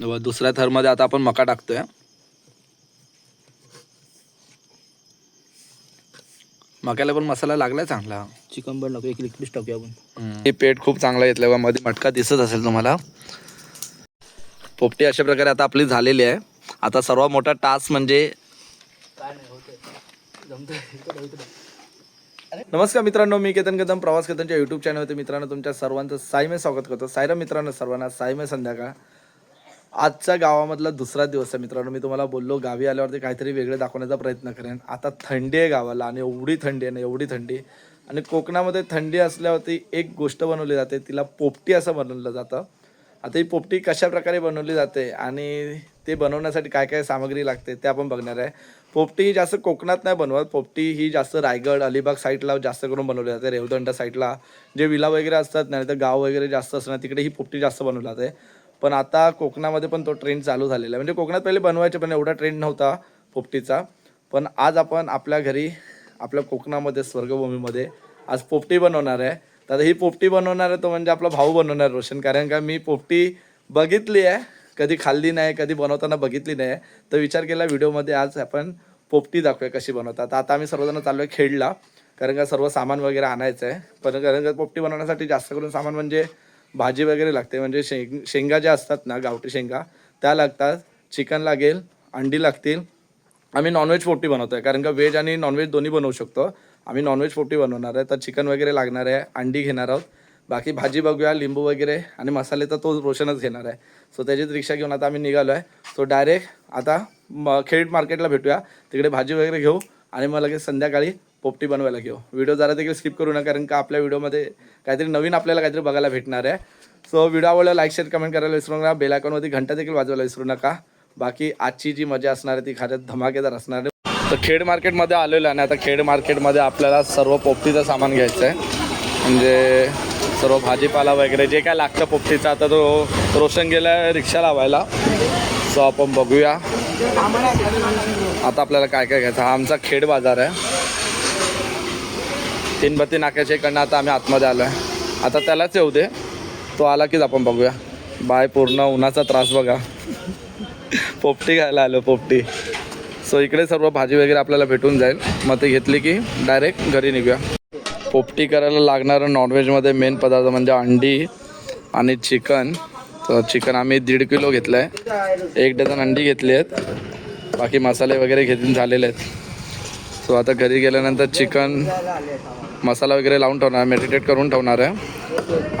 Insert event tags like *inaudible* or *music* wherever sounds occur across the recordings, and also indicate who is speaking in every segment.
Speaker 1: व दुसऱ्या थरमध्ये आता आपण मका टाकतोय. मक्याला पण मसाला लागलाय चांगला.
Speaker 2: चिकन पण टाकू एक पीस टाकूया आपण.
Speaker 1: हे पेट खूप चांगला घेतलं बा मध्ये मटका दिसत असेल तुम्हाला. पोपटी अशा प्रकारे आता आपली झालेली आहे. आता सर्वात मोठा टास्क म्हणजे
Speaker 2: काय नाही होत
Speaker 1: नमस्कार मित्रांनो मी केतन कदम प्रवास केतनच्या युट्यूब चॅनलवरती मित्रांनो तुमच्या सर्वांचं साईमे स्वागत करतो. सायरा मित्रांनो सर्वांना साईमे संध्याकाळ. आजच्या गावामधला दुसरा दिवस आहे मित्रांनो. मी तुम्हाला बोललो गावी आल्यावरती काहीतरी वेगळं दाखवण्याचा प्रयत्न करेन. आता थंडी आहे गावाला आणि एवढी थंडी आहे ना एवढी थंडी. आणि कोकणामध्ये थंडी असल्यावरती एक गोष्ट बनवली जाते तिला पोपटी असं बनवलं जातं. आता ही पोपटी कशा प्रकारे बनवली जाते आणि ते बनवण्यासाठी काय काय सामग्री लागते ते आपण बघणार आहे. पोपटी ही जास्त कोकणात नाही बनवत. पोपटी ही जास्त रायगड अलिबाग साईडला जास्त करून बनवली जाते. रेवदंडा साईडला. जे विला वगैरे असतात नाही तर गाव वगैरे जास्त असणार तिकडे ही पोपटी जास्त बनवली जाते. पण आता कोकणामध्ये पण तो ट्रेंड चालू झालेला आहे. म्हणजे कोकणात पहिले बनवायचे पण एवढा ट्रेंड नव्हता पोपटीचा. पण आज आपण आपल्या घरी आपल्या कोकणामध्ये स्वर्गभूमीमध्ये आज पोपटी बनवणार आहे. तर आता ही पोपटी बनवणार आहे तो म्हणजे आपला भाऊ बनवणार आहे रोशन. कारण का मी पोपटी बघितली आहे. कधी खाल्ली नाही कधी बनवताना बघितली नाही. तर विचार केला व्हिडिओमध्ये आज आपण पोपटी दाखवूया कशी बनवतात. आता आम्ही सर्वजण चाललो आहे खेडला. कारण का सर्व सामान वगैरे आणायचं आहे पण कारण का पोपटी बनवण्यासाठी जास्त करून सामान म्हणजे भाजी वगैरे लागते. म्हणजे शेंग शेंगा ज्या असतात ना गावठी शेंगा त्या लागतात. चिकन लागेल अंडी लागतील. आम्ही नॉनव्हेज पोटी बनवतो आहे कारण का व्हेज आणि नॉनव्हेज दोन्ही बनवू शकतो. आम्ही नॉनव्हेज पोटी बनवणार आहे. तर चिकन वगैरे लागणार आहे. अंडी घेणार आहोत. बाकी भाजी बघूया लिंबू वगैरे आणि मसाले तर तो रोशनच घेणार आहे. सो त्याचीच रिक्षा घेऊन आता आम्ही निघालो आहे सो डायरेक्ट आता म खेड मार्केटला भेटूया. तिकडे भाजी वगैरे घेऊ. आणि मग लगेच संध्याकाळी पोपटी बनवायला घेऊ. व्हिडिओ जरा देखील स्किप करू नका कारण का आपल्या व्हिडिओमध्ये काहीतरी नवीन आपल्याला काहीतरी बघायला भेटणार आहे. सो व्हिडिओ आवडला लाईक शेअर कमेंट करायला विसरू नका. बेल आयकॉनवरती घंटा देखील वाजवायला विसरू नका. बाकी आजची जी मजा असणार आहे ती खात्यात धमाकेदार असणार आहे. तर खेड मार्केटमध्ये आलेलो आहे आणि आता खेड मार्केटमध्ये आपल्याला सर्व पोपटीचं सामान घ्यायचं आहे. म्हणजे सर्व भाजीपाला वगैरे जे काय लागतं पोपटीचं आता तो रोशन गेला रिक्षा लावायला. सो आपण बघूया. आता आपल्याला काय काय घ्यायचं? हा आमचा खेड बाजार आहे. तीन बत्ती नाक्याच्या इकडनं आता आम्ही आतमध्ये आलो आहे आता त्यालाच येऊ दे. तो आला कीच आपण बघूया. बाय पूर्ण उन्हाचा त्रास बघा. पोपटी खायला आलो पोपटी. सो इकडे सर्व भाजी वगैरे आपल्याला भेटून जाईल. मग ते घेतली की डायरेक्ट घरी निघूया. पोपटी करायला लागणारं नॉनव्हेजमध्ये मेन पदार्थ म्हणजे अंडी आणि चिकन तर चिकन आम्ही दीड किलो घेतलं आहे एक डझन अंडी घेतली आहेत. बाकी मसाले वगैरे घेतून झालेले आहेत. सो आता घरी गेल्यानंतर चिकन मसाला वगैरे लावून ठेवणार मेडिटेट करून ठेवणार आहे.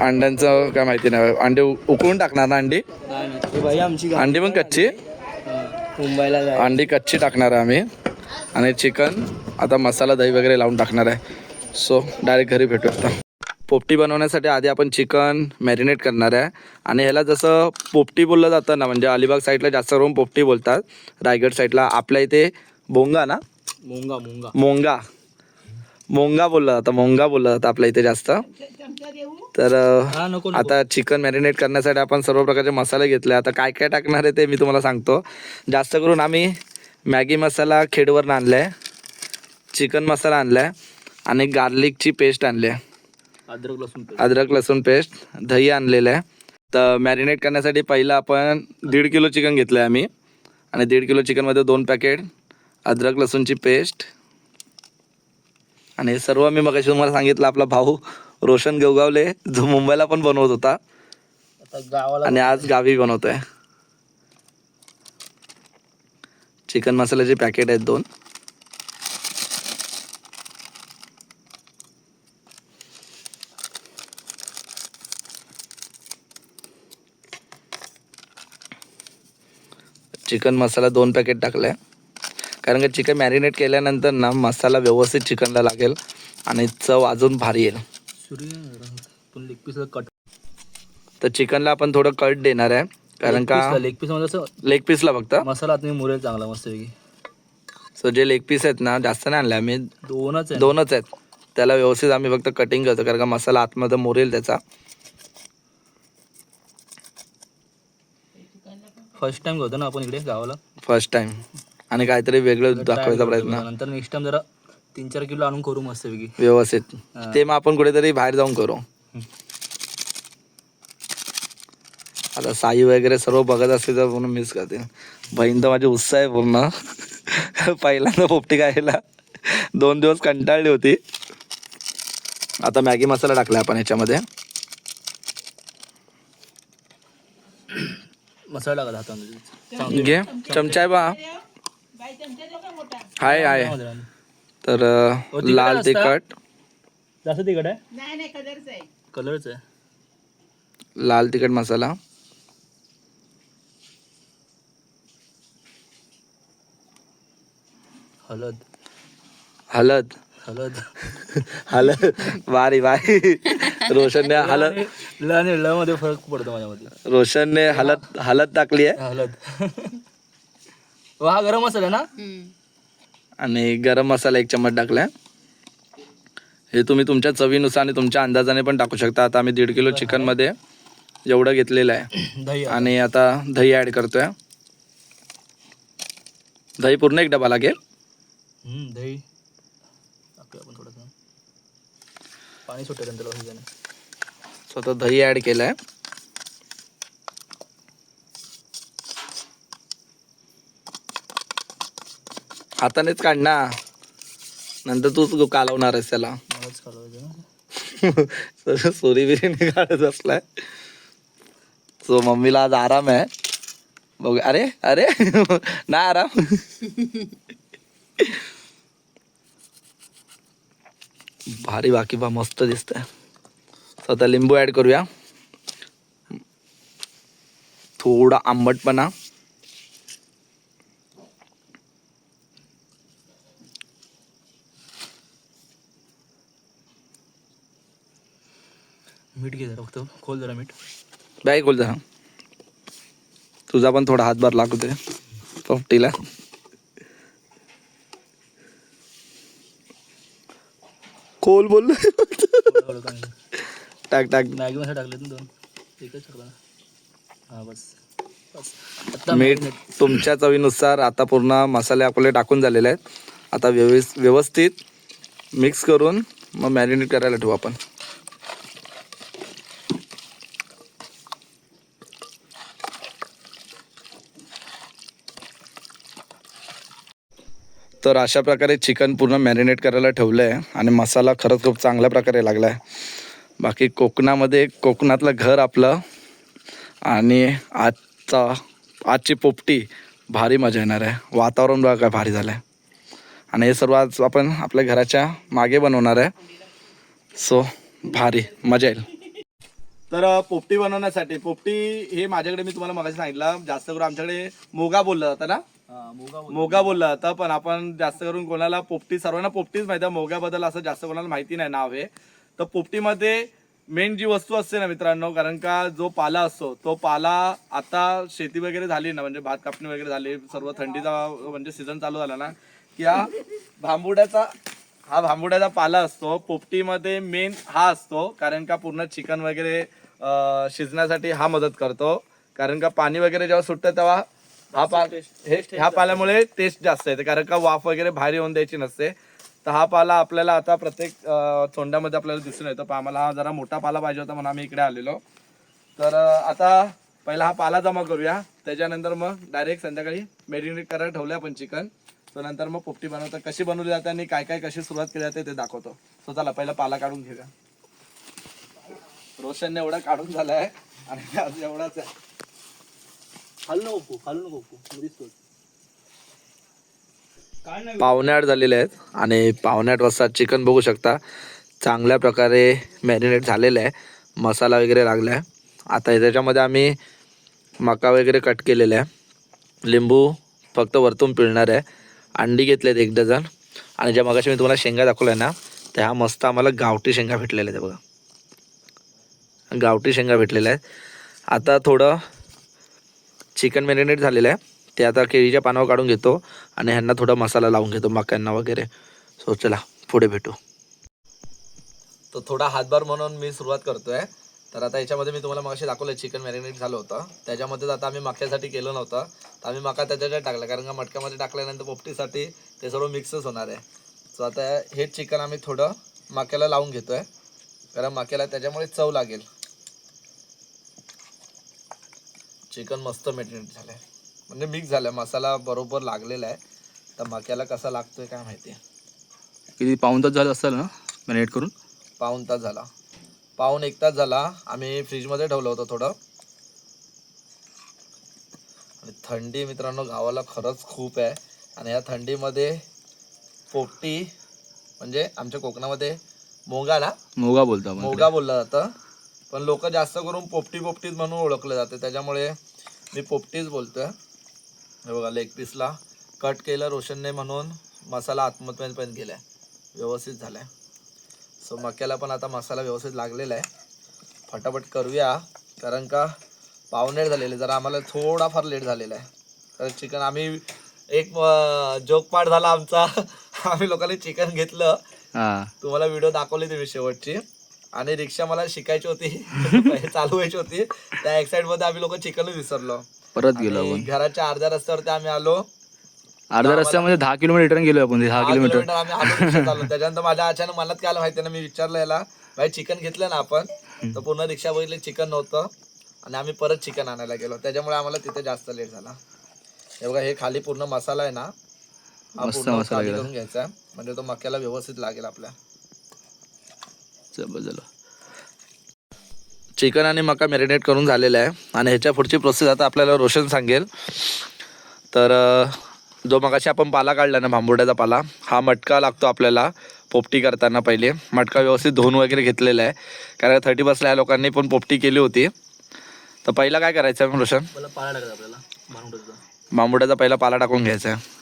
Speaker 1: अंड्यांचं काय माहिती नाही. अंडे उकळून टाकणार ना अंडी? अंडी पण कच्ची?
Speaker 2: मुंबईला
Speaker 1: अंडी कच्ची टाकणार आहे आम्ही. आणि चिकन आता मसाला दही वगैरे लावून टाकणार आहे. सो डायरेक्ट घरी भेटू आता. पोपटी बनवण्यासाठी आधी आपण चिकन मॅरिनेट करणार आहे. आणि ह्याला जसं पोपटी बोललं जातं ना म्हणजे अलिबाग साईडला जास्त करून पोपटी बोलतात. रायगड साईडला आपल्या इथे बोंगा ना?
Speaker 2: मुंगा मुंगा
Speaker 1: मोंगा मोंगा बोललं जातं मोंगा बोललं जातं आपल्या इथे जास्त. तर
Speaker 2: हा नको नको.
Speaker 1: आता चिकन मॅरिनेट करण्यासाठी आपण सर्व प्रकारचे मसाले घेतले. आता काय काय टाकणार आहे ते मी तुम्हाला सांगतो. जास्त करून आम्ही मॅगी मसाला खेडवरनं आणला आहे चिकन मसाला आणला आहे आणि गार्लिकची पेस्ट आणली आहे.
Speaker 2: अद्रक लसूण पेस्ट.
Speaker 1: अद्रक लसूण पेस्ट दही आणलेलं आहे. तर मॅरिनेट करण्यासाठी पहिलं आपण दीड किलो चिकन घेतलं आहे आम्ही. आणि दीड किलो चिकनमध्ये दोन पॅकेट अद्रक लसूणची पेस्ट. आणि हे सर्व मी मग तुम्हाला सांगितलं आपला भाऊ रोशन गेवगावले जो मुंबईला पण बनवत होता. आणि आज गावी बनवतोय. चिकन मसाल्याचे पॅकेट आहेत दोन. चिकन मसाला दोन पॅकेट टाकले कारण का चिकन मॅरिनेट केल्यानंतर ना मसाला व्यवस्थित चिकनला लागेल आणि चव अजून भारी येईल.
Speaker 2: कट
Speaker 1: तर चिकनला आपण थोडं कट देणार आहे. कारण का
Speaker 2: लेग पीस असं
Speaker 1: लेग पीसला फक्त.
Speaker 2: मसाला आत मुरेल चांगला मस्त पैकी.
Speaker 1: सो जे लेग पीस आहेत ना जास्त नाही आणले आम्ही.
Speaker 2: दोनच आहे
Speaker 1: दोनच आहेत. त्याला व्यवस्थित आम्ही फक्त कटिंग करतो कारण का मसाला आतमध्ये मोरेल त्याचा.
Speaker 2: फर्स्ट टाइम होतो ना आपण इकडे गावाला.
Speaker 1: फर्स्ट टाइम आणि काहीतरी वेगळं दाखवायचा प्रयत्न.
Speaker 2: नंतर नेक्स्ट टाइम जरा तीन चार किलो आणून करू मस्त पैकी
Speaker 1: व्यवस्थित.
Speaker 2: हा.
Speaker 1: ते मग आपण कुठेतरी बाहेर जाऊन करू. आता साई वगैरे सर्व बघत असते तर पूर्ण मिस करते बहीण तर माझी उत्साह आहे पूर्ण. पहिल्यांदा पोपटी खायला. दोन दिवस कंटाळली होती. आता मॅगी मसाला टाकला आपण याच्यामध्ये.
Speaker 2: मसाला टाका हातामध्ये
Speaker 1: घे. चमचा आहे बा. हाय आहे
Speaker 2: मध्ये
Speaker 1: तर लाल? तिखट.
Speaker 2: जास्त तिखट आहे?
Speaker 3: नाही नाही कलरच आहे.
Speaker 2: कलरच आहे.
Speaker 1: लाल तिखट मसाला.
Speaker 2: हळद
Speaker 1: हळद
Speaker 2: हळद
Speaker 1: हळद वारी वारी *laughs* रोशनने हळद
Speaker 2: ल आणि ल मध्ये फरक पडतो माझ्यामध्ये.
Speaker 1: रोशनने हळद हळद टाकली आहे.
Speaker 2: हळद *laughs* व गरम मसाला ना?
Speaker 1: आणि गरम मसाला एक चम्मच टाकलाय. हे तुम्ही तुमच्या चवीनुसार आणि तुमच्या अंदाजाने पण टाकू शकता. आता आम्ही दीड किलो चिकनमध्ये एवढं घेतलेलं आहे. *clears throat*
Speaker 2: दही
Speaker 1: आणि आता दही ॲड करतोय. दही पूर्ण एक डबा लागेल.
Speaker 2: दही. पाणी सुटेल त्याला ह्याच्याने.
Speaker 1: सो आता दही ॲड केलं आहे हातानेच काढ ना. नंतर तूच कालवणार आहेस त्याला. *laughs* सोरी बिर्याणी काढत असलाय सो मम्मीला आज आराम आहे. बघ अरे अरे *laughs* ना आराम. *laughs* भारी बाकी बा मस्त दिसतंय. आता लिंबू ऍड करूया. थोडा आंबटपणा.
Speaker 2: मीठ घे जरा फक्त. खोल जरा मीठ.
Speaker 1: बॅग खोल जरा. तुझा पण थोडा हातभार लागू दे. पोपटीला. खोल बोल. टाक टाक.
Speaker 2: मॅगी मसाला टाकले ना दोन. एकच टाकला ना. हा बस. बस. आता
Speaker 1: मीठ तुमच्या चवीनुसार आता पूर्ण मसाले आपले टाकून झालेले आहेत. आता व्यवस्थ व्यवस्थित मिक्स करून मग मॅरिनेट करायला ठेवू आपण. तर अशा प्रकारे चिकन पूर्ण मॅरिनेट करायला ठेवलं आहे आणि मसाला खरंच खूप चांगल्या प्रकारे लागला आहे बाकी कोकणामध्ये कोकणातलं घर आपलं आणि आजचा आजची पोपटी भारी मजा येणार आहे. वातावरण बघा काय भारी झालं आहे आणि हे सर्व आज आपण आपल्या घराच्या मागे बनवणार आहे. सो भारी मजा येईल. तर पोपटी बनवण्यासाठी पोपटी हे माझ्याकडे मी तुम्हाला मगाशी सांगितलं. जास्त करून आमच्याकडे मोगा बोललं जातं ना?
Speaker 2: हा मुगा बोल.
Speaker 1: मोगा बोललं जातं पण आपण जास्त करून कोणाला पोपटी सर्वांना पोपटीच माहिती आहे. मोग्याबद्दल असं जास्त कोणाला माहिती नाही नाव हे. तर पोपटीमध्ये मेन जी वस्तू असते ना मित्रांनो कारण का जो पाला असतो तो पाला आता शेती वगैरे झाली ना म्हणजे भात कापणी वगैरे झाली सर्व थंडीचा म्हणजे सीझन चालू झाला ना की हा भांबुड्याचा हा भांबुड्याचा पाला असतो पोपटीमध्ये मेन हा असतो कारण का पूर्ण चिकन वगैरे शिजण्यासाठी हा मदत करतो. कारण का पाणी वगैरे जेव्हा सुटतं तेव्हा हा पा हे ह्या पाल्यामुळे टेस्ट जास्त येते कारण का वाफ वगैरे भारी होऊन द्यायची नसते. तर हा पाला आपल्याला आता प्रत्येक अं, तोंडामध्ये आपल्याला दिसून येतो. पण आम्हाला हा जरा मोठा पाला पाहिजे होता म्हणून आम्ही इकडे आलेलो. तर आता पहिला हा पाला जमा करूया. त्याच्यानंतर मग डायरेक्ट संध्याकाळी मेरिनेट करायला ठेवलं आपण चिकन तर नंतर मग पोपटी बनवता. कशी बनवली जाते आणि काय काय कशी सुरुवात केली जाते ते दाखवतो. सो चला पहिला पाला काढून घेऊया. रोशनने एवढा काढून झालाय आणि आज एवढाच आहे.
Speaker 2: खालू नको उपू, खालू नको उपू. मध्येच सोड. काय नाही
Speaker 1: पावणे आठ झालेले आहेत आणि पावणे आठ वाजता चिकन बघू शकता. चांगल्या प्रकारे मॅरिनेट झालेलं आहे. मसाला वगैरे लागला आहे आता त्याच्यामध्ये आम्ही मका वगैरे कट केलेला आहे. लिंबू फक्त वरतून पिळणार आहे. अंडी घेतलेत एक डझन. आणि ज्या मगाशी मी तुम्हाला शेंगा दाखवल्या ना त्या मस्त आम्हाला गावठी शेंगा भेटलेल्या आहेत बघा. गावठी शेंगा भेटलेल्या आहेत. आता थोडं चिकन मॅरिनेट झालेलं आहे. ते आता केळीच्या पानावर काढून घेतो आणि ह्यांना थोडा मसाला लावून घेतो मक्यांना वगैरे. सो चला पुढे भेटू. तो थोडा हातभार म्हणून मी सुरुवात करतोय. तर आता याच्यामध्ये मी तुम्हाला मगाशी दाखवलं चिकन मॅरिनेट झालं होतं. त्याच्यामध्ये आता आम्ही मक्यासाठी केलं नव्हतं. तर आम्ही मका त्याच्यात टाकला कारण का मटक्यामध्ये टाकल्यानंतर पोपटीसाठी ते सर्व मिक्सच होणार आहे. सो आता हे चिकन आम्ही थोडं मक्याला लावून घेतो आहे कारण मक्याला त्याच्यामुळे चव लागेल. चिकन मस्त मॅटिनेट झालं आहे म्हणजे मिक्स झालाय. मसाला बरोबर लागलेला आहे. तर मक्याला कसा लागतोय काय माहिती
Speaker 2: किती? पाऊन तास झालं असेल ना? मॅरिनेट करून?
Speaker 1: पाऊन तास झाला. पाऊन एक तास झाला. आम्ही फ्रीजमध्ये ठेवलं होतं थोडं. आणि थंडी मित्रांनो गावाला खरंच खूप आहे. आणि या थंडीमध्ये पोपटी म्हणजे आमच्या कोकणामध्ये मोगा ना
Speaker 2: मोगा बोलतो
Speaker 1: मोगा बोललं जातं. पण लोक जास्त करून पोपटी पोपटीच म्हणून ओळखले जाते. त्याच्यामुळे मी पोपटीच बोलतोय. हे बघा लेग पीसला कट केलं रोशनने म्हणून मसाला आत्महत्याने पण केलाय व्यवस्थित झालाय. सो मक्याला पण आता मसाला व्यवस्थित लागलेला आहे. फटाफट करूया कारण का पावणेर झालेले जरा आम्हाला थोडाफार लेट झालेला आहे. कारण चिकन आम्ही एक जोक पाठ झाला आमचा. *laughs* आम्ही लोकांनी चिकन घेतलं. तुम्हाला व्हिडिओ दाखवली तुम्ही शेवटची. आणि रिक्षा मला शिकायची होती. *laughs* चालवायची होती. त्या एक्साइडमध्ये आम्ही लोक चिकन विसरलो.
Speaker 2: परत गेलो
Speaker 1: आणि
Speaker 2: आपण.
Speaker 1: घराच्या अर्ध्या रस्त्यावरती आम्ही आलो.
Speaker 2: अर्ध्या रस्त्यामध्ये दहा किलोमीटर रिटर्न गेलो आपण दहा
Speaker 1: दहा
Speaker 2: किलोमीटर.
Speaker 1: किलोमीटर आम्ही आलो रिक्षात आलो त्याच्यानंतर माझ्या अचानक मनात काय आलं माहिती ना मी विचारलं याला भाई चिकन घेतलं ना आपण? तर पूर्ण रिक्षा बघितली चिकन नव्हतं. आणि आम्ही परत चिकन आणायला गेलो. त्याच्यामुळे आम्हाला तिथे जास्त लेट झाला. हे बघा हे खाली पूर्ण मसाला आहे ना हा
Speaker 2: मस्त
Speaker 1: पूर्ण
Speaker 2: मसाला
Speaker 1: खाली
Speaker 2: गेला.
Speaker 1: करून घ्यायचा. म्हणजे तो मक्याला व्यवस्थित लागेल आपल्या.
Speaker 2: झालं
Speaker 1: चिकन आणि मका मॅरिनेट करून झालेलं आहे. आणि ह्याच्या पुढची प्रोसेस आता आपल्याला रोशन सांगेल. तर जो मगाशी आपण पाला काढला ना भांबुड्याचा पाला हा मटका लागतो आपल्याला पोपटी करताना पहिले. मटका व्यवस्थित धुवून वगैरे घेतलेला आहे. कारण थर्टी बसला या लोकांनी पण पोपटी केली होती. तर पहिला काय करायचं आहे रोशन?
Speaker 2: पाळा टाकायचा आपल्याला
Speaker 1: भांबुड्याचा पहिला पाला टाकून घ्यायचा आहे.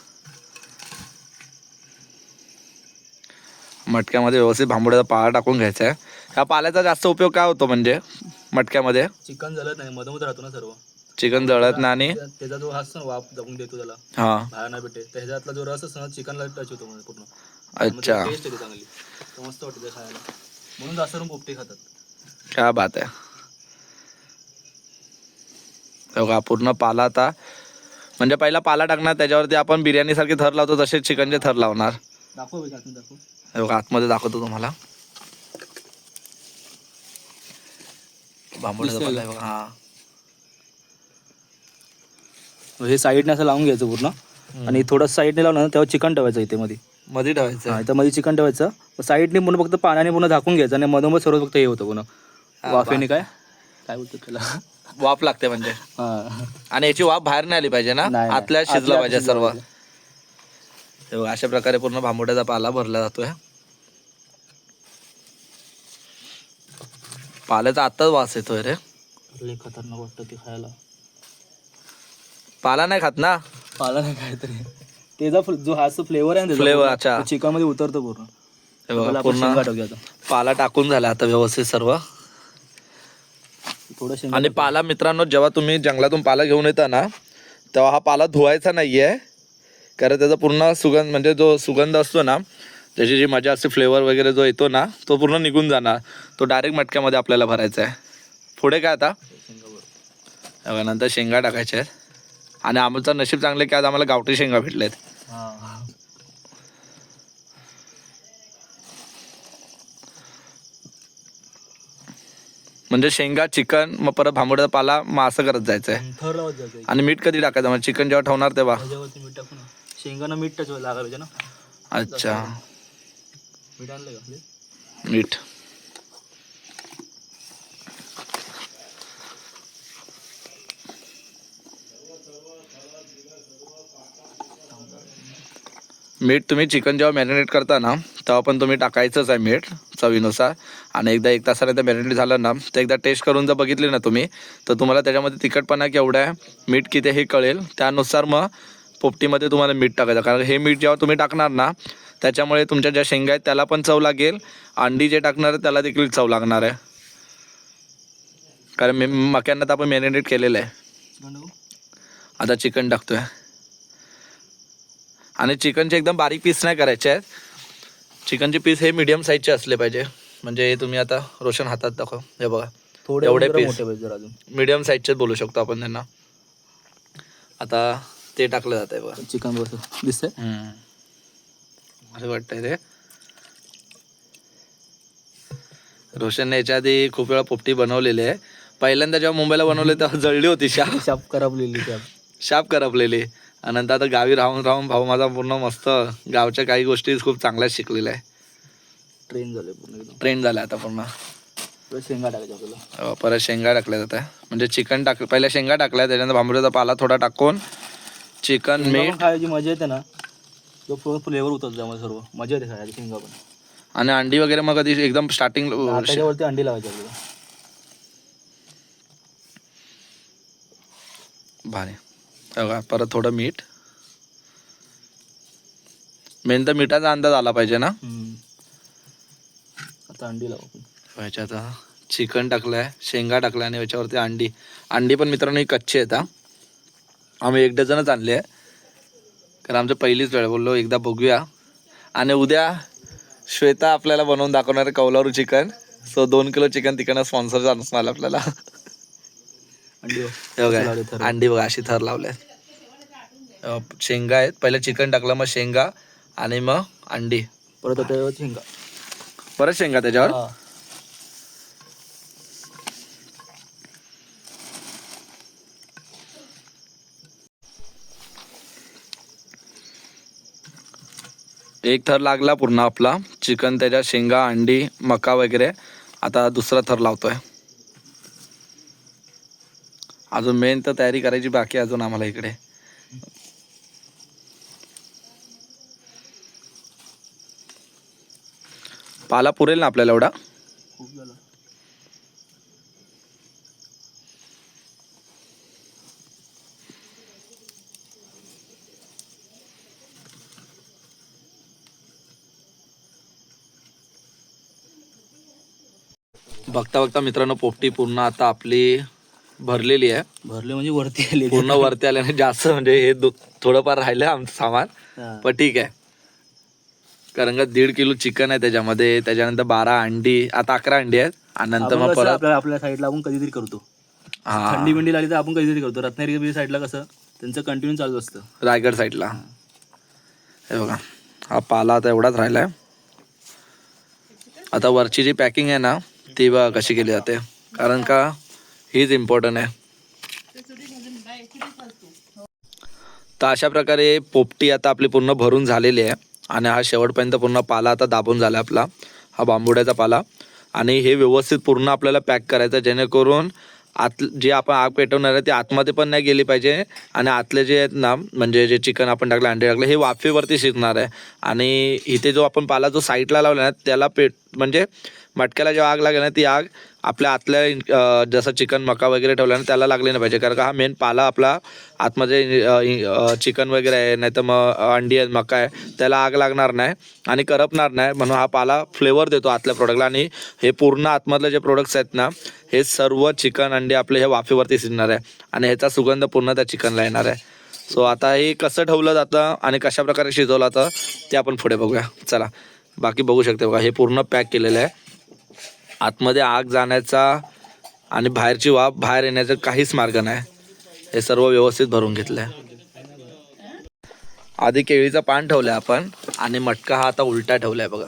Speaker 1: मटक्यामध्ये व्यवस्थित भांबुड्याचा पाला टाकून घ्यायचा आहे. ह्या पाल्याचा जास्त उपयोग काय होतो म्हणजे मटक्यामध्ये?
Speaker 2: चिकन जळत नाही मधोमध राहतो ना सर्व.
Speaker 1: चिकन जळत नाही आणि?
Speaker 2: त्या- त्याचा जो हा असतो ना वाफ जपून देतो त्याला.
Speaker 1: हां.
Speaker 2: बाहेर नाही भेटे तर ह्याच्यातला जो रस असतो ना चिकनला टच होतो म्हणजे पूर्ण.
Speaker 1: अच्छा.
Speaker 2: टेस्ट येते चांगली. तर मस्त वाटतं ते खायला. म्हणून जास्त करून पोपटी खातात.
Speaker 1: क्या बात आहे. हे बघा पूर्ण पाला आता म्हणजे पहिला पाला टाकणार त्याच्यावरती आपण बिर्याणी सारखे थर लावतो तसेच चिकनचे थर लावणार.
Speaker 2: दाखव दाखव.
Speaker 1: आतमध्ये दाखवतो तुम्हाला. बांबुड्याचा आहे बघा हा.
Speaker 2: हे साईडने असं लावून घ्यायचं पूर्ण. आणि थोडं साईडने लावलं ना तेव्हा चिकन ठेवायचं इथे मध्ये
Speaker 1: मध्ये ठेवायचं.
Speaker 2: हा इथं मध्ये चिकन ठेवायचं. साईडने पूर्ण फक्त पाण्याने पूर्ण झाकून घ्यायचं आणि मधोमध सर्व फक्त हे होतं पूर्ण.
Speaker 1: हा,
Speaker 2: वाफेने काय? काय बोलतात त्याला?
Speaker 1: वाफ लागते म्हणजे.
Speaker 2: हा.
Speaker 1: आणि याची वाफ बाहेर नाही आली पाहिजे ना. आतल्या शिजलं पाहिजे सर्व. अशा प्रकारे पूर्ण भांबुड्याचा पाला भरला जातोय. पाल्याचा आत्ताच वास येतोय रे.
Speaker 2: लय खतरनाक वाटतं ते खायला.
Speaker 1: पाला नाही खात ना?
Speaker 2: पाला नाही काहीतरी. त्याचा फ्ल- जो हा फ्लेवर आहे ना त्याचा
Speaker 1: Flavor,
Speaker 2: पूर्ण,
Speaker 1: अच्छा.
Speaker 2: तो चिकनमध्ये उतरतो पूर्ण.
Speaker 1: हे बघा
Speaker 2: त्याला आपण शेंगा
Speaker 1: पूर्ण
Speaker 2: टाकूया आता.
Speaker 1: पाला टाकून झाला आता व्यवस्थित सर्व.
Speaker 2: थोडं शेंगा
Speaker 1: आणि पाला मित्रांनो जेव्हा तुम्ही जंगलातून पाला घेऊन येता ना तेव्हा हा पाला धुवायचा नाहीये. कारण त्याचा पूर्ण सुगंध म्हणजे जो सुगंध असतो ना त्याची जी मजा असते फ्लेवर वगैरे जो येतो ना तो पूर्ण निघून जाणार. तो डायरेक्ट मटक्यामध्ये आपल्याला भरायचा आहे. पुढे काय आता? नंतर शेंगा टाकायच्या आहेत. आणि आमचं नशीब चांगलं की आज आम्हाला गावठी शेंगा भेटलेत. म्हणजे शेंगा चिकन मग परत भांबड्याचा पाला मग असं करत जायचं आहे
Speaker 2: थर लावत जायचं
Speaker 1: आणि मीठ कधी टाकायचं? मग चिकन जेव्हा ठेवणार तेव्हा?
Speaker 2: शेंगांना मीठ टच लागायला पाहिजे ना.
Speaker 1: अच्छा.
Speaker 2: मीठ आणलं का?
Speaker 1: मीठ. मीठ तुम्ही चिकन जेव्हा मॅरिनेट करता ना तेव्हा पण तुम्ही टाकायचंच आहे मीठ चवीनुसार. आणि एकदा एक तासाने ते मॅरिनेट झालं ना तर एकदा टेस्ट करून जर बघितली ना तुम्ही तर तुम्हाला त्याच्यामध्ये तिखटपणा केवढा आहे मीठ किती हे कळेल. त्यानुसार मग पोपटीमध्ये तुम्हाला मीठ टाकायचं. कारण हे मीठ जेव्हा तुम्ही टाकणार ना त्याच्यामुळे तुमच्या ज्या शेंगा आहेत त्याला पण चव लागेल. अंडी जे टाकणार आहे त्याला देखील चव लागणार आहे. कारण मी मक्यांना तर आपण मॅरिनेट केलेलं आहे. आता चिकन टाकतोय. आणि चिकनचे एकदम बारीक पीस नाही करायचे आहेत. चिकनचे पीस हे मीडियम साईजचे असले पाहिजे. म्हणजे हे तुम्ही आता रोशन हातात दाखव. हे बघा.
Speaker 2: थोडे
Speaker 1: एवढे
Speaker 2: अजून.
Speaker 1: मीडियम साईजचेच बोलू शकतो आपण त्यांना. आता ते टाकलं जात आहे बघा.
Speaker 2: चिकन बस दिसतंय?
Speaker 1: हम्म. असं वाटतंय ते. रोशनने याच्या आधी खूप वेळा पोपटी बनवलेली आहे. पहिल्यांदा जेव्हा मुंबईला बनवले तेव्हा जळली होती शाप.
Speaker 2: शाप करापलेली
Speaker 1: शाप. करपलेली. आणि नंतर आता गावी राहून राहून भाऊ माझा पूर्ण मस्त गावच्या काही गोष्टी खूप चांगल्या शिकलेल्या आहे.
Speaker 2: ट्रेन झाले पूर्ण एकदम.
Speaker 1: ट्रेंड झाला आता पूर्ण.
Speaker 2: शेंगा टाकायच्या आपल्याला.
Speaker 1: अं, परत शेंगा टाकल्या जातात. म्हणजे चिकन टाक पहिल्या शेंगा टाकल्या त्याच्यानंतर भांबरूचा पाला थोडा टाकून चिकन मीठ
Speaker 2: खायची मजा येते ना. तो पूर्ण फ्लेवर होतात त्यामध्ये सर्व. मजा येते खायला शेंगा पण
Speaker 1: आणि अंडी वगैरे मग कधी एकदम स्टार्टिंग
Speaker 2: त्याच्यावरती अंडी लावायची आपल्याला.
Speaker 1: भारी. बघा परत थोडं मीठ. मेन तर मिठाचा अंदाज आला पाहिजे ना.
Speaker 2: आता अंडी लावू आपण.
Speaker 1: ह्याच्यात चिकन टाकलंय शेंगा टाकल्या आणि याच्यावरती अंडी. अंडी पण मित्रांनो ही कच्ची आहेत हा. आम्ही एक डझनच आणले आहे. कारण आमचं पहिलीच वेळ बोललो एकदा बघूया. आणि उद्या श्वेता आपल्याला बनवून दाखवणार आहे कौलारू चिकन. सो दोन किलो चिकन तिकडनं स्पॉन्सर असणार आपल्याला.
Speaker 2: अंडी.
Speaker 1: बघा. अंडी बघा अशी थर लावले शेंगा आहेत. पहिले चिकन टाकलं मग शेंगा आणि मग अंडी.
Speaker 2: परत शेंगा.
Speaker 1: परत शेंगा त्याच्यावर? एक थर लागला पूर्ण आपला. चिकन त्याच्या शेंगा अंडी मका वगैरे. आता दुसरा थर लावतोय. अजून मेन तर तयारी करायची बाकी अजून आम्हाला इकडे. पाला पुरेल ना आपल्याला एवढा? बघता बघता मित्रांनो पोपटी पूर्ण आता आपली भरलेली आहे.
Speaker 2: भरले म्हणजे वरती आले
Speaker 1: पूर्ण वरती आल्याने जास्त म्हणजे हे दु- थोडंफार राहिलं आमचं सामान. पण ठीक आहे. कारण का दीड किलो चिकन आहे त्याच्यामध्ये. त्याच्यानंतर बारा अंडी आता अकरा अंडी आहेत. आणि नंतर मग परत
Speaker 2: आपल्या आपल्या साईडला आपण कधीतरी करतो.
Speaker 1: हा.
Speaker 2: थंडी बिंडी लागली तर आपण कधीतरी करतो. रत्नागिरी साईडला कसं? त्यांचं कंटिन्यू चालू असतं.
Speaker 1: रायगड साईडला हे. बघा. हा पाला आता एवढाच राहिलाय. आता वरची जी पॅकिंग आहे ना ती बघा कशी केली जाते. कारण का? हीच इम्पॉर्टंट आहे. तर अशा प्रकारे पोपटी आता आपली पूर्ण भरून झालेली आहे. आणि हा शेवटपर्यंत पूर्ण पाला आता दाबून झाला आपला. हा बांबुड्याचा पाला. आणि हे व्यवस्थित पूर्ण आपल्याला पॅक करायचं जेणेकरून आत जे आपण आग पेटवणार आहे ते आतमध्ये पण नाही गेली पाहिजे. आणि आतले जे आहेत ना म्हणजे जे चिकन आपण टाकलं अंडे टाकलं हे वाफेवरती शिजणार आहे. आणि इथे जो आपण पाला जो साईडला लावला ना त्याला पेट म्हणजे मटक्याला जेव्हा आग लागेल ना ती आग आपल्या आतल्या जसं चिकन मका वगैरे ठेवला ना त्याला लागली नाही पाहिजे. कारण का हा मेन पाला आपला आतमध्ये चिकन वगैरे आहे नाही तर मग अंडी आहे मका आहे त्याला आग लागणार नाही आणि करपणार नाही. म्हणून हा पाला फ्लेवर देतो आतल्या प्रोडक्टला आणि हे पूर्ण आतमधले जे प्रोडक्ट्स आहेत ना हे सर्व चिकन अंडे आपले हे वाफेवरती शिजणार आहे. आणि ह्याचा सुगंध पूर्ण त्या चिकनला येणार आहे. सो आता हे कसं ठेवलं जातं आणि कशा प्रकारे शिजवलं जातं ते आपण पुढे बघूया. चला बाकी बघू शकते बघा. हे पूर्ण पॅक केलेलं आहे. आतमध्ये आग जाण्याचा आणि बाहेरची वाफ बाहेर येण्याचा काहीच मार्ग नाही. हे सर्व व्यवस्थित भरून घेतलंय. आधी केळीचं पान ठेवलंय आपण आणि मटका हा आता उलटा ठेवलाय बघा.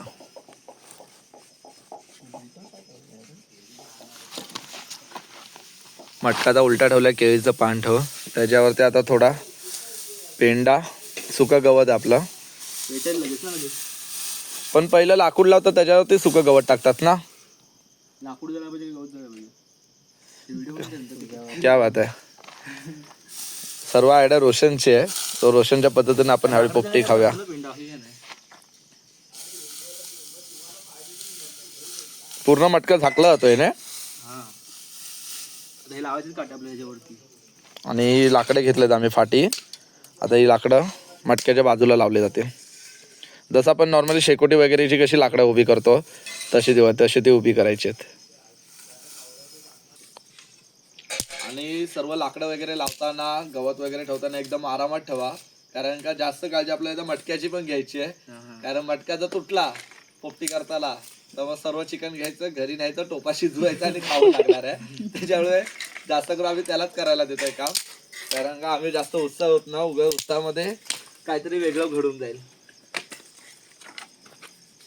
Speaker 1: मटकाचा उलटा ठेवलाय केळीचं पान ठेव. त्याच्यावरती आता थोडा पेंडा सुकं गवत आपलं. पण पहिलं लाकूड लावतात त्याच्यावरती सुकं गवत टाकतात ना?
Speaker 2: लाकूड झाला पाहिजे गवत झाला पाहिजे?
Speaker 1: क्या बात आहे. सर्व आयडिया रोशनची आहे. तो रोशनच्या पद्धतीने आपण ह्यावेळी पोपटी खाऊया. पूर्ण मटका झाकला जातोय ना? आणि लाकडे घेतलेत आम्ही फाटी. आता ही लाकडं मटक्याच्या बाजूला लावली जाते जसं आपण नॉर्मली शेकोटी वगैरेची कशी लाकडं उभी करतो तशी ती तशी ती उभी करायची आहेत. आणि सर्व लाकडं वगैरे लावताना गवत वगैरे ठेवताना एकदम आरामात ठेवा. कारण का जास्त काळजी आपल्याला इथं मटक्याची पण घ्यायची आहे. कारण मटका जर तुटला पोपटी करताना तर मग सर्व चिकन घ्यायचं घरी न्यायचं टोपा शिजवायचं आणि खावं लागणार आहे. त्याच्यामुळे जास्त करून आम्ही त्यालाच करायला देतोय काम. कारण का आम्ही जास्त उत्साह होत ना उगा उत्साहामध्ये काहीतरी वेगळं घडून जाईल.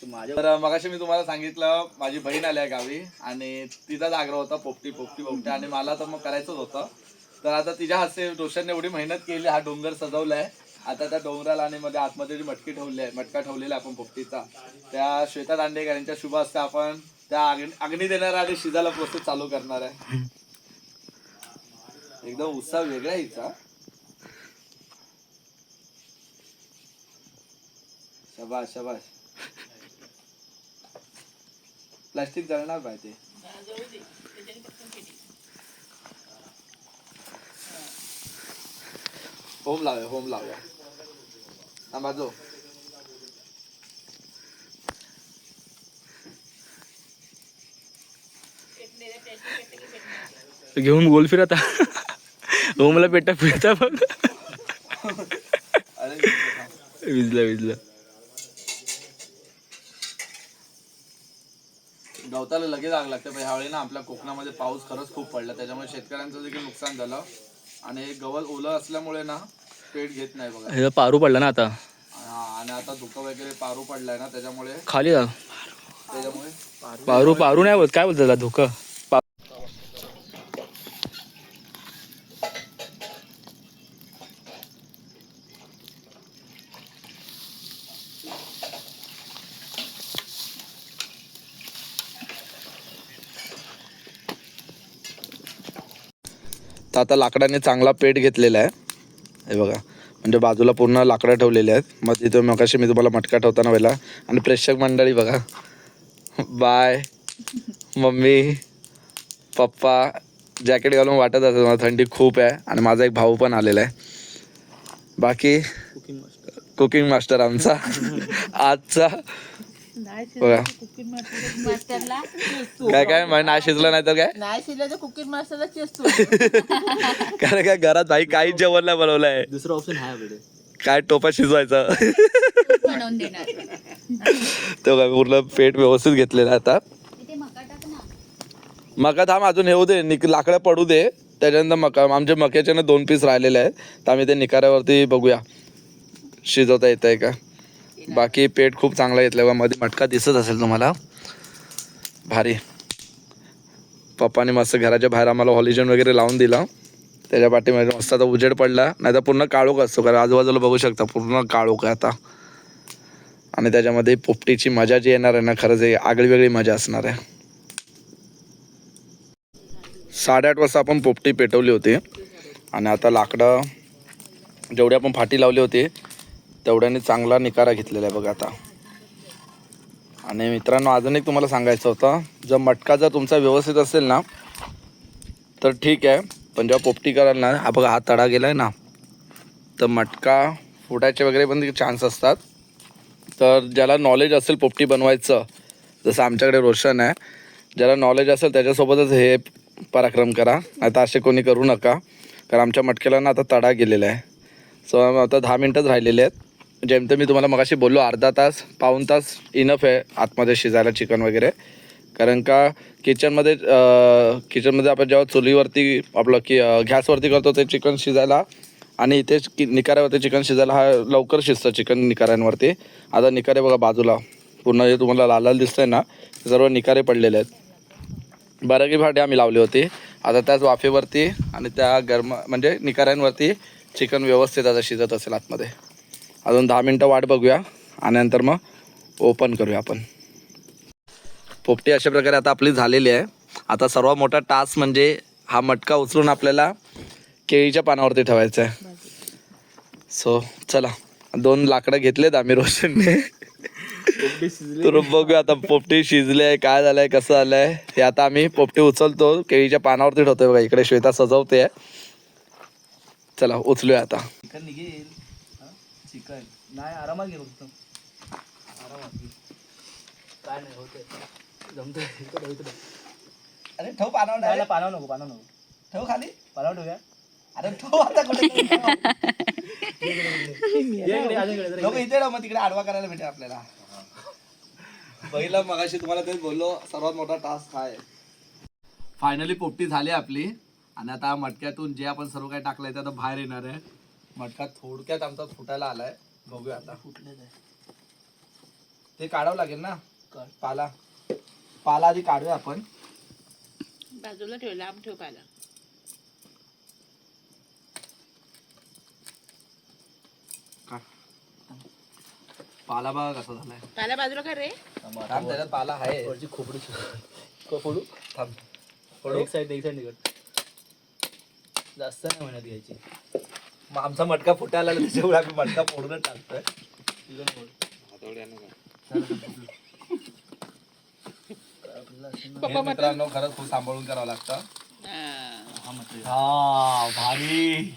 Speaker 2: माझ्या
Speaker 1: तर मगाशी मी तुम्हाला सांगितलं माझी बहीण आली आहे गावी आणि तिचाच आग्रह होता पोपटी पोपटी पोपटी. आणि मला तर मग करायचंच होतं. तर आता तिच्या हस्ते रोशनने एवढी मेहनत केली हा डोंगर सजवलाय. आता त्या डोंगराला आणि मध्ये आतमध्ये जी मटकी ठेवली आहे मटका ठेवलेला आहे आपण पोपटीचा त्या श्वेता दांडेकर यांच्या शुभ हस्ते आपण त्या अग्नी अग्नी देणार आणि शिजाला प्रोसेस चालू करणार आहे. एकदम उत्साह वेगळा हिचा. शबाश शबाश प्लास्टिक जळणार पाहिजे. होम लावूया होम लावूया. हा माझो
Speaker 2: घेऊन गोल फिर आता हो मला पेटा फिरता बघ. विजला विजला.
Speaker 1: गवताला लगेच आग लागते पण ह्यावेळी ना आपल्या कोकणामध्ये पाऊस खरंच खूप पडला. त्याच्यामुळे शेतकऱ्यांचं देखील नुकसान झालं. आणि गवत ओलं असल्यामुळे ना पेट घेत नाही बघा.
Speaker 2: ह्याचा पारू पडला ना आता.
Speaker 1: हा, आणि आता धुकं वगैरे पारू पडलाय ना त्याच्यामुळे
Speaker 2: खाली जा.
Speaker 1: त्याच्यामुळे
Speaker 2: पारू पारू नाही बोलत काय बोलत धोका.
Speaker 1: आता लाकडाने चांगला पेट घेतलेला आहे. हे बघा. म्हणजे बाजूला पूर्ण लाकडं ठेवलेली आहेत. मग तिथे मगाशी मी तुम्हाला मटका ठेवताना वेळेला आणि प्रेक्षक मंडळी बघा. बाय. मम्मी. पप्पा. जॅकेट घालून वाटत असेल मला. थंडी खूप आहे. आणि माझा एक भाऊ पण आलेला आहे. बाकी कुकिंग मास्टर आमचा. आजचा बघा.
Speaker 3: मास्टरला
Speaker 1: काय काय म्हणजे नाही शिजलं नाही तर काय?
Speaker 3: नाही शिरलं तर कुकिंग मास्टरला चेसतो *laughs*
Speaker 1: कारण काय घरात भाई काहीच जेवण नाही बनवलंय.
Speaker 2: दुसरा ऑप्शन आहे आपल्याकडे
Speaker 1: काय टोपा शिजवायचं?
Speaker 3: बनवून देणार.
Speaker 1: तो काय पूर्ण पेट व्यवस्थित घेतलेला आता.
Speaker 3: इथे मका टाक ना.
Speaker 1: मका थांब अजून येऊ दे. निक लाकडं पडू दे. त्याच्यानंतर मका आमच्या मक्याचे ना दोन पीस राहिलेले आहेत. तर आम्ही ते निकाऱ्यावरती बघूया. शिजवता येत आहे का? बाकी पेट खूप चांगला घेतलं मध्ये मटका दिसत असेल तुम्हाला. भारी. पप्पाने मस्त घराच्या बाहेर आम्हाला हॉलिजन वगैरे लावून दिला. त्याच्या पाठीमध्ये मस्त आता उजेड पडला. नाही तर पूर्ण काळोख असतो. कारण आजूबाजूला बघू शकता पूर्ण काळोख आहे आता. आणि त्याच्यामध्ये पोपटीची मजा जी येणार आहे ना खरंच एक आगळी वेगळी मजा असणार आहे. साडेआठ वाजता आपण पोपटी पेटवली होती. आणि आता लाकडं जेवढे आपण फाटी लावले होते तेवढ्याने चांगला निकारा घेतलेला आहे बघा आता. आणि मित्रांनो अजून एक तुम्हाला सांगायचं होतं. जर मटका जर तुमचा व्यवस्थित असेल ना तर ठीक आहे. पण जेव्हा पोपटी कराल ना हा बघा हा तडा गेला आहे ना तर मटका फुटायचे वगैरे पण चान्स असतात. तर ज्याला नॉलेज असेल पोपटी बनवायचं जसं आमच्याकडे रोशन आहे ज्याला नॉलेज असेल त्याच्यासोबतच हे पराक्रम करा. आता असे कोणी करू नका कारण आमच्या मटक्याला ना आता तडा गेलेला आहे. सो आता दहा मिनटंच राहिलेले आहेत. जेमते मी तुम्हाला मगाशी बोललो अर्धा तास पाऊण तास इनफ आहे आतमध्ये शिजायला चिकन वगैरे. कारण का किचनमध्ये किचनमध्ये आपण जेव्हा चुलीवरती आपलं की गॅसवरती करतो ते चिकन शिजायला आणि इथे कि निकाऱ्यावरती चिकन शिजायला हा लवकर शिजतं चिकन निकाऱ्यांवरती. आता निकारे बघा बाजूला पूर्ण हे तुम्हाला लाल लाल दिसतंय ना सर्व निकारे पडलेले आहेत. बरगी भाटी आम्ही लावली होती. आता त्याच वाफेवरती आणि त्या गरम म्हणजे निकाऱ्यांवरती चिकन व्यवस्थित आता शिजत असेल आतमध्ये. अजून दहा मिनटं वाट बघूया आणि नंतर मग ओपन करूया आपण. पोपटी अशा प्रकारे आता आपली झालेली आहे. आता सर्वात मोठा टास्क म्हणजे हा मटका उचलून आपल्याला केळीच्या पानावरती ठेवायचा आहे. सो चला. दोन लाकडं घेतलेत आम्ही रोशनने. तर बघूया आता पोपटी शिजली आहे काय झालंय कसं झालंय. हे आता आम्ही पोपटी उचलतो केळीच्या पानावरती ठेवतोय बघा इकडे श्वेता सजवते. चला उचलूया आता.
Speaker 2: चिकन. नाही आरामात घे फक्त आरामात घे काय नाही होते जमतंय. इकडं
Speaker 1: अरे ठेव पानावर
Speaker 2: नाही पानाव नको पानाव नको.
Speaker 1: ठेव खाली.
Speaker 2: पानाव ठेवूया.
Speaker 1: अरे ठेव आता *laughs* लोक इथे मग तिकडे आडवा करायला भेटेल आपल्याला. पहिला मगाशी तुम्हाला तेच बोललो सर्वात मोठा टास्क हा आहे. फायनली पोपटी झाली आपली. आणि आता मटक्यातून जे आपण सर्व काही टाकलंय ते आता बाहेर येणार आहे. मटका थोडक्यात आमचा फुटायला आलाय. बघूया आता.
Speaker 2: फुटलेलं आहे.
Speaker 1: ते काढावं लागेल ना?
Speaker 2: काढ.
Speaker 1: पाला. पाला आधी काढूया आपण.
Speaker 3: बाजूला ठेव लांब ठेव पाला.
Speaker 1: पाला बघा कसा झालाय.
Speaker 3: पाला बाजूला कर रे.
Speaker 2: थांब
Speaker 1: त्याच्यात पाला आहे.
Speaker 2: वरची खोपडी फोडू?
Speaker 1: थांब.
Speaker 2: एक साईड एक साईड निघत. जास्त नाही म्हणत घ्यायची.
Speaker 1: मग आमचा मटका फुटायला लागला त्याच्यामुळे आम्ही मटका फोडूनच टाकतोय. हे मित्रांनो खरंच खूप सांभाळून करावं लागतं.
Speaker 2: हा.
Speaker 1: हा भारी.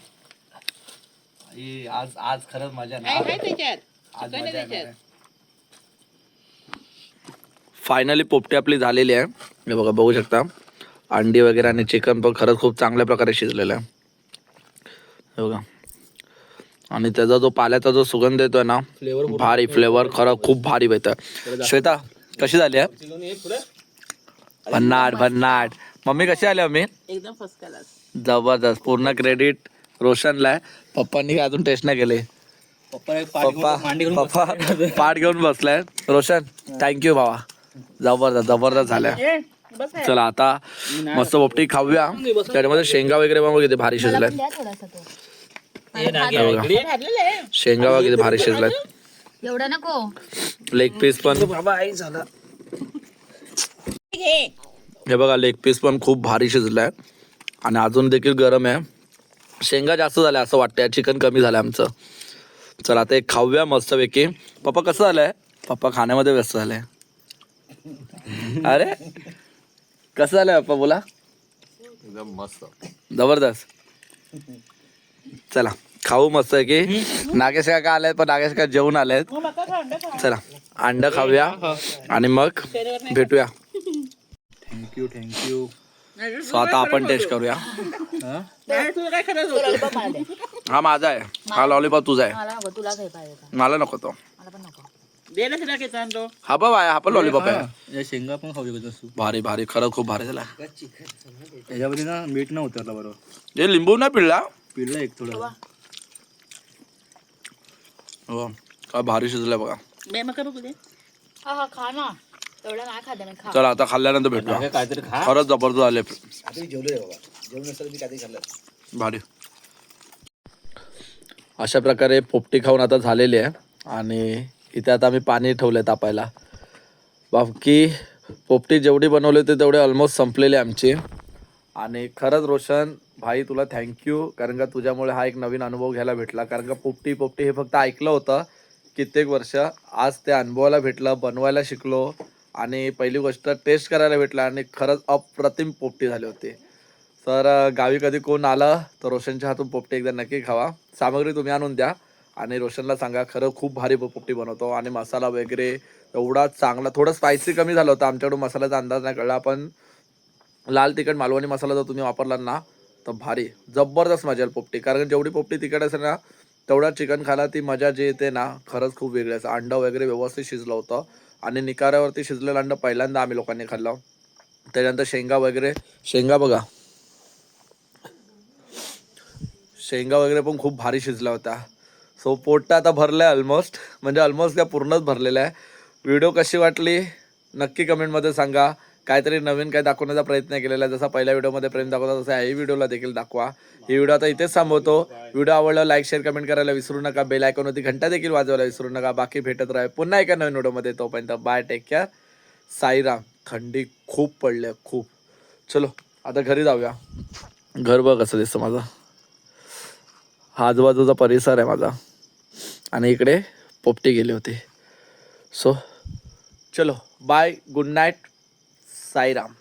Speaker 1: आई, आज आज खरंच मजा नाही.
Speaker 3: त्याच्यात.
Speaker 1: आज
Speaker 3: आहे
Speaker 1: मजा. फायनली पोपटी आपली झालेली आहे. हे बघा बघू शकता. अंडी वगैरे आणि चिकन पण खरंच खूप चांगल्या प्रकारे शिजलेलं आहे. हे बघा. आणि त्याचा जो पाल्याचा जो सुगंध येतोय ना
Speaker 2: फ्लेवर
Speaker 1: भारी फ्लेवर खरं खूप भारी येतं श्वेता कशी झाली आहे? भन्नाट भन्नाट. मम्मी कशी आली मम्मी?
Speaker 3: एकदम फर्स्ट क्लास
Speaker 1: जबरदस्त. पूर्ण क्रेडिट रोशनला आहे. पप्पांनी काय अजून टेस्ट नाही केले?
Speaker 2: पप्पा
Speaker 1: पप्पा
Speaker 2: घेऊन- मांडी घेऊन
Speaker 1: पप्पा
Speaker 2: बसलाय.
Speaker 1: पाठ घेऊन बसलाय. रोशन थँक्यू भावा. जबरदस्त जबरदस्त झाल्या. चला आता मस्त पोपटी खाऊया. त्याच्यामध्ये शेंगा वगैरे बघ किती भारी शिजल्यात शेंगा वगैरे किती भारी शिजल्यात
Speaker 3: एवढं नको.
Speaker 1: लेग पीस पण.
Speaker 2: बाबा आई झाला.
Speaker 1: हे बघा लेग पीस पण खूप भारी शिजलाय. आणि अजून देखील गरम आहे. शेंगा जास्त झाल्या असं वाटतंय. चिकन कमी झालं आमचं. चला आता एक खाऊया मस्तपैकी. पप्पा कसं झालंय? पप्पा खाण्यामध्ये व्यस्त झाले. अरे कसं झालंय पप्पा बोला.
Speaker 4: एकदम मस्त.
Speaker 1: जबरदस्त. चला. खाऊ मस्त आहे की? नागेश काका आलेत पण नागेश काका जेवून आलेत. चला अंड खाऊया आणि मग भेटूया.
Speaker 2: थँक्यू थँक्यू
Speaker 1: सो आता आपण टेस्ट करूया. हा माझा आहे. हा लॉलीपॉप तुझा आहे.
Speaker 3: मला नको
Speaker 1: तो. हा पण आहे हा पण लॉलीपॉप आहे.
Speaker 2: या शेंगा पण खाऊ शकत
Speaker 1: भारी भारी खरं खूप भारी. झाला
Speaker 2: याच्यामध्ये ना मीठ उतरला बरोबर.
Speaker 1: हे लिंबू नाही पिळला?
Speaker 2: पिळलं एक थोडं.
Speaker 1: हो. काय भारी शिजलंय बघा.
Speaker 3: हा हा खा ना. एवढं नाही खाते मी खा.
Speaker 1: चला आता खाल्ल्यानंतर
Speaker 2: काहीतरी खा.
Speaker 1: खरंच जबरदस्त झाले. भारी. अशा प्रकारे पोपटी खाऊन आता झालेली आहे. आणि इथे आता आम्ही पाणी ठेवलंय तापायला. बाकी पोपटी जेवढी बनवली होती तेवढे ऑलमोस्ट संपलेली आहे आमची. आणि खरंच रोशन भाई तुला थँक्यू कारण का तुझ्यामुळे हा एक नवीन अनुभव घ्यायला भेटला. कारण का पोपटी पोपटी हे फक्त ऐकलं होतं कित्येक वर्ष. आज ते अनुभवायला भेटलं बनवायला शिकलो आणि पहिली गोष्ट टेस्ट करायला भेटलं आणि खरंच अप्रतिम पोपटी झाली होती. तर गावी कधी कोण आलं तर रोशनच्या हातून पोपटी एकदा नक्की खावा. सामग्री तुम्ही आणून द्या आणि रोशनला सांगा खरं खूप भारी पोपटी बनवतो आणि मसाला वगैरे एवढा चांगला थोडं स्पायसी कमी झालं होतं. आमच्याकडून मसाल्याचा अंदाज नाही कळला पण लाल तिखट मालवणी मसाला जर तुम्ही वापरला ना तर भारी. जबरदस्त मजा येईल पोपटी. कारण जेवढी पोपटी तिखट असेल ना तेवढा चिकन खायला ती मजा जी येते ना खरंच खूप वेगळी असं अंडं वगैरे व्यवस्थित शिजलं होतं आणि निकाऱ्यावरती शिजलेलं अंडं पहिल्यांदा आम्ही लोकांनी खाल्लं. त्याच्यानंतर शेंगा वगैरे शेंगा बघा. शेंगा वगैरे पण खूप भारी शिजला होता सो पोट आता भरलं आहे ऑलमोस्ट म्हणजे ऑलमोस्ट त्या पूर्णच भरलेलं आहे. व्हिडिओ कशी वाटली? नक्की कमेंटमध्ये सांगा. काहीतरी नवीन काय दाखवण्याचा प्रयत्न केलेला आहे. जसा पहिल्या व्हिडिओमध्ये प्रेम दाखवता तसा याही व्हिडिओला देखील दाखवा. ही व्हिडिओ आता इथेच थांबवतो. व्हिडिओ आवडला लाईक शेअर कमेंट करायला विसरू नका. बेल आयकॉनवरती घंटा देखील वाजवायला विसरू नका. बाकी भेटत राहा. पुन्हा एका नवीन व्हिडिओमध्ये. तोपर्यंत बाय टेक केअर साईराम थंडी खूप पडली खूप. चलो आता घरी जाऊया. घर बघ कसं दिसतं माझं. हा आजूबाजूचा परिसर आहे माझा. आणि इकडे पोपटी गेली होती. सो चलो बाय गुड नाईट साईराम